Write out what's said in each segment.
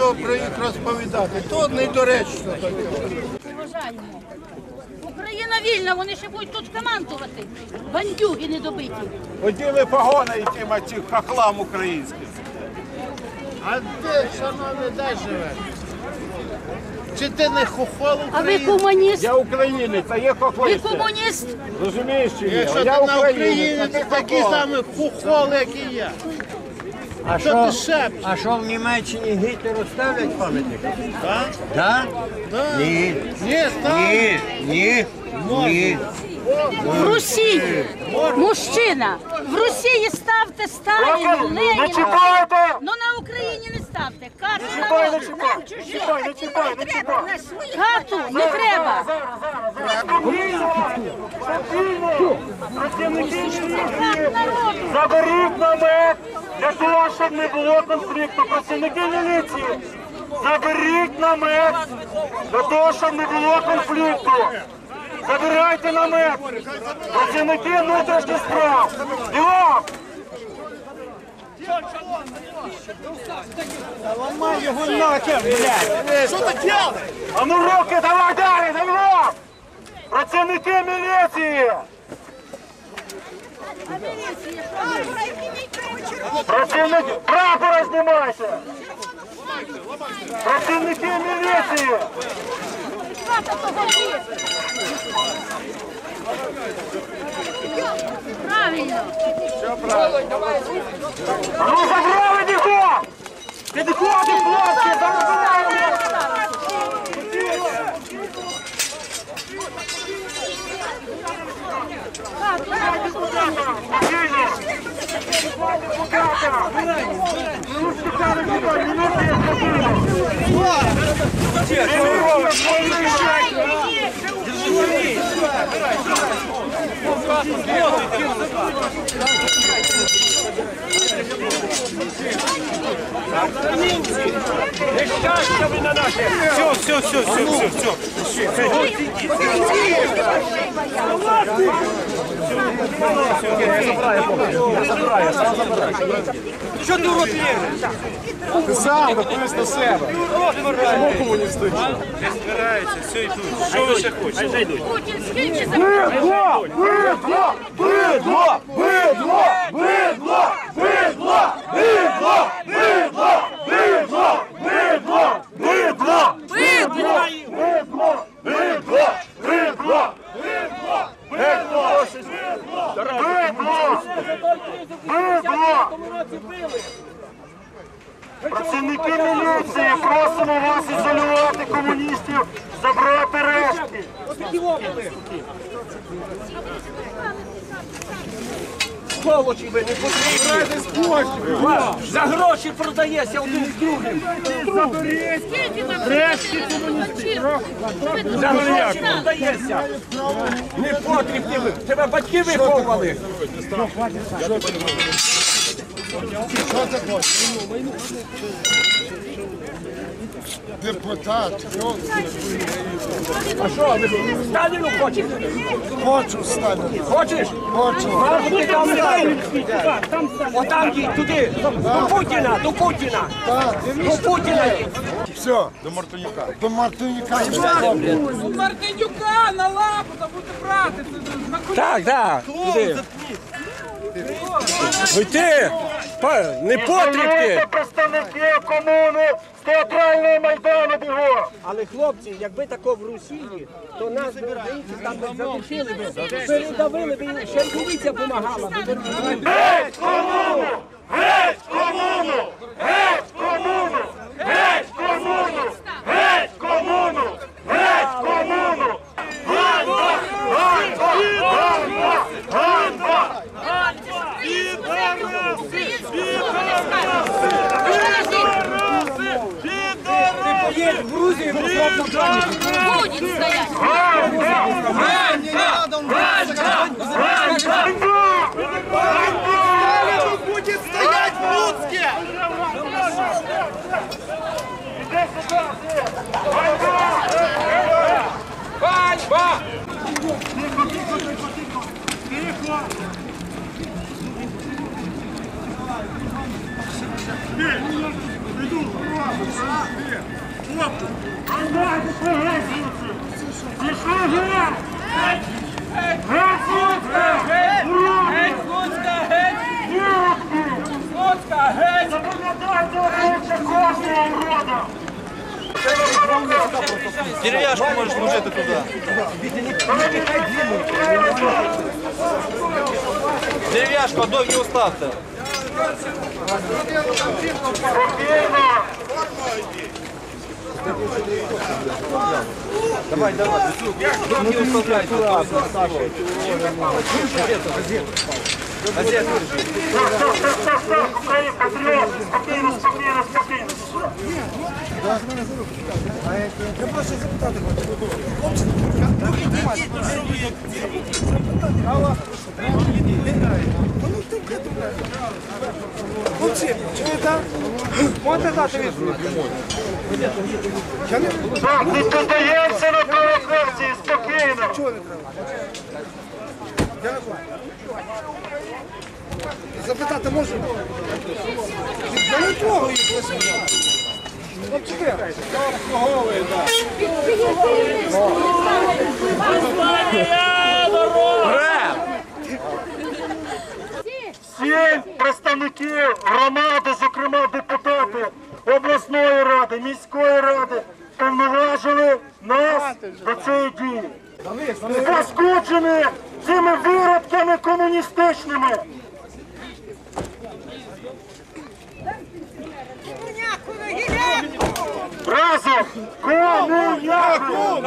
що про їх розповідати. То недоречно таке. Поважаємо. Україна вільна, вони ще будуть тут командувати. Бандюги недобиті. Оділи погони яким цим хахлам українським. А де, шановний, де живе? Чи ти не хохол А ви комуніст? Я українець, а є Ви хохлисти. комуніст? Розумієш чи ні? Якщо я ти на Україні, українець, ти а такий хохол. самий хохол, як і я. А Що шепчеш? а що в Німеччині Гітлеру ставлять пам'ятник? Так? Да? Да. Ні. Ні, став. Ні, ні, ні. В Росії мужчина. В Росії ставте Сталіну, Леніна. Ну на Україні не ставте. Кату народу. Нам чужі. Кату не треба. Кат народу. Заберіть намет для того, щоб не було конфлікту. Працівники міліції, заберіть намет для того, щоб не було конфлікту. Забирайте намет. Працівники внутрішніх справ. Діло! Ламай його нахер, блядь. Що таке? А ну руки давай далі, давай! Працівники міліції! Працівники, прапора знімайся! Працівники міліції! Правильно! Ну забрали бігом! Підходи, хлопці, забрали! Так, забираємо! Все, все, все, все, все, все. Що ти рот лежиш? Ти сам напись на себе. Чому комуністично? Не збирається, все йдуть. Що ви ще хочете? Бидло! Бидло! Бидло! Бидло! Бидло! Бидло! Бидло! Працівники просимо вас ізолювати комуністів, забрати рештки. Сволочі ви не потрібні. За гроші продається один з другим. Скільки там решті За гроші продається. Не потрібні ви. Тебе батьки виховували. Депутат, А що, ви Сталіну хочеш? хочу стати. Хочеш? Хочу. Ти там Отам їдь туди. До Путіна, до Путіна. До Путіна їдь. все. До Мартинюка. До Мартинюка. Мартинюка на лапу, та буде брати. Так, так. Туди. Не потріб ти. представники комуни з театрального майдану бігом. Але хлопці, якби тако в Росії, то нас би українці там би залишили би, передавили би, поліція допомагала. би. Деревяшку можешь уже-то туда. Деревяшку, а ноги уставь-то. Геть! Геть Луцька! Уроки! Геть, Луцька, геть! Вірки! Луцька, геть! Запам'ятайте обличчя кожного урода! Дерев'яшку можеш вложити туди. Дерев'яшку, а довгі уставте. Спокійно! Давай, давай. Довгі уставляйте. Газету держи. Так, так, так, так, так, Україна, патріот! Спокійно, спокійно, спокійно! Хлопці, чуєте? Можете дати відповідь? Так, не піддаємося на провокації, спокійно! Чого не треба? Дякую. Запитати можна? Я не трогаю їх лише. Всі представники громади, зокрема депутати обласної ради, міської ради, повноважили нас до цієї дії. Заскучені цими виродками комуністичними. Разом комуняку!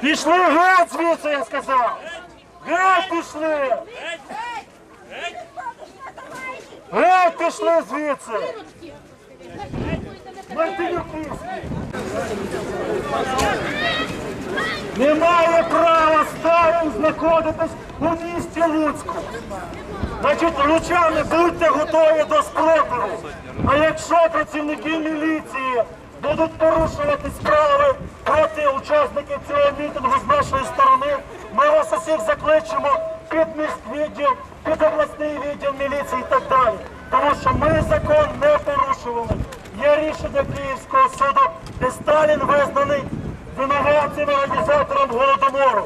Пішли геть звідси, я сказав! Геть пішли! Геть пішли звідси! Немає права Сталін знаходитись у місті Луцьку. Значить, лучани, будьте готові до спротиву. А якщо працівники міліції будуть порушувати справи проти учасників цього мітингу з нашої сторони, ми вас усіх закличемо під міськвідділ, під обласний відділ міліції і так далі. Тому що ми закон не порушували. Рішення Київського суду, де Сталін визнаний винуватцем і організатором голодомору.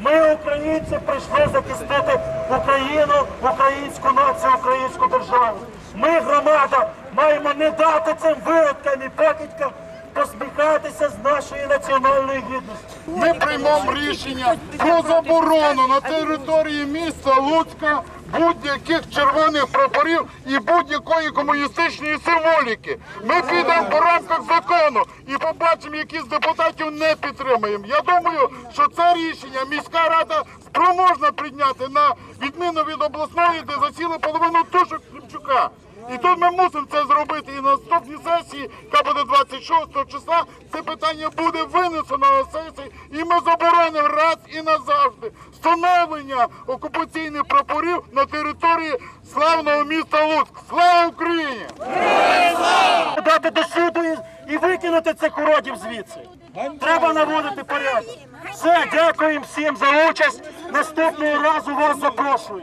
Ми, українці, прийшли захистити Україну, українську націю, українську державу. Ми, громада, маємо не дати цим виродкам і покидькам посміхатися з нашої національної гідності. Ми приймемо рішення про заборону на території міста Луцька будь-яких червоних прапорів і будь-якої комуністичної символіки. Ми підемо по рамках закону і побачимо, які з депутатів не підтримаємо. Я думаю, що це рішення міська рада спроможна прийняти на відміну від обласної, де засіли половину тушок Клімчука. І тут ми мусимо це зробити. І на наступній сесії, яка буде 26 числа, це питання буде винесено на сесії, і ми заборонимо раз і назавжди встановлення окупаційних прапорів на території славного міста Луцьк. Слава Україні! Дати до суду і, викинути цих уродів звідси. Треба наводити порядок. Все, дякую всім за участь. Наступного разу вас запрошую.